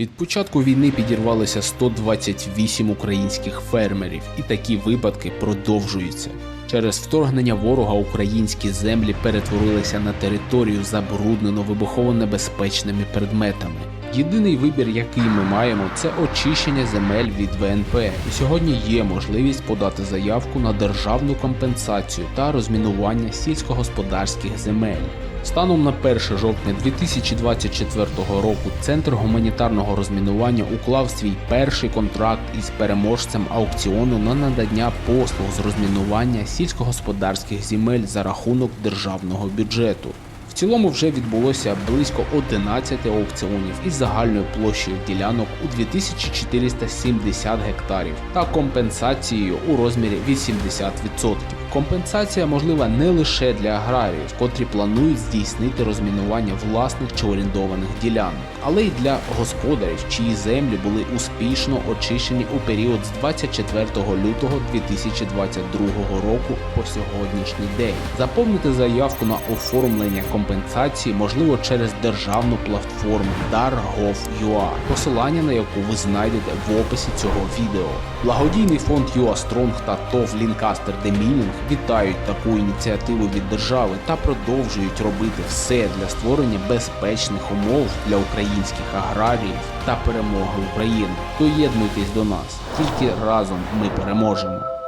Від початку війни підірвалося 128 українських фермерів, і такі випадки продовжуються. Через вторгнення ворога українські землі перетворилися на територію, забруднену вибухово-небезпечними предметами. Єдиний вибір, який ми маємо, це очищення земель від ВНП. І сьогодні є можливість подати заявку на державну компенсацію та розмінування сільськогосподарських земель. Станом на 1 жовтня 2024 року Центр гуманітарного розмінування уклав свій перший контракт із переможцем аукціону на надання послуг з розмінування сільськогосподарських земель за рахунок державного бюджету. В цілому вже відбулося близько 11 аукціонів із загальною площею ділянок у 2470 гектарів та компенсацією у розмірі 80%. Компенсація можлива не лише для аграріїв, котрі планують здійснити розмінування власних чи орендованих ділянок, але й для господарів, чиї землі були успішно очищені у період з 24 лютого 2022 року по сьогоднішній день. Заповнити заявку на оформлення компенсації можливо через державну платформу Dar.gov.ua, посилання на яку ви знайдете в описі цього відео. Благодійний фонд UA та ТОВ Лінкастер Демілінг вітають таку ініціативу від держави та продовжують робити все для створення безпечних умов для українських аграріїв та перемоги України. Доєднуйтесь до нас, тільки разом ми переможемо.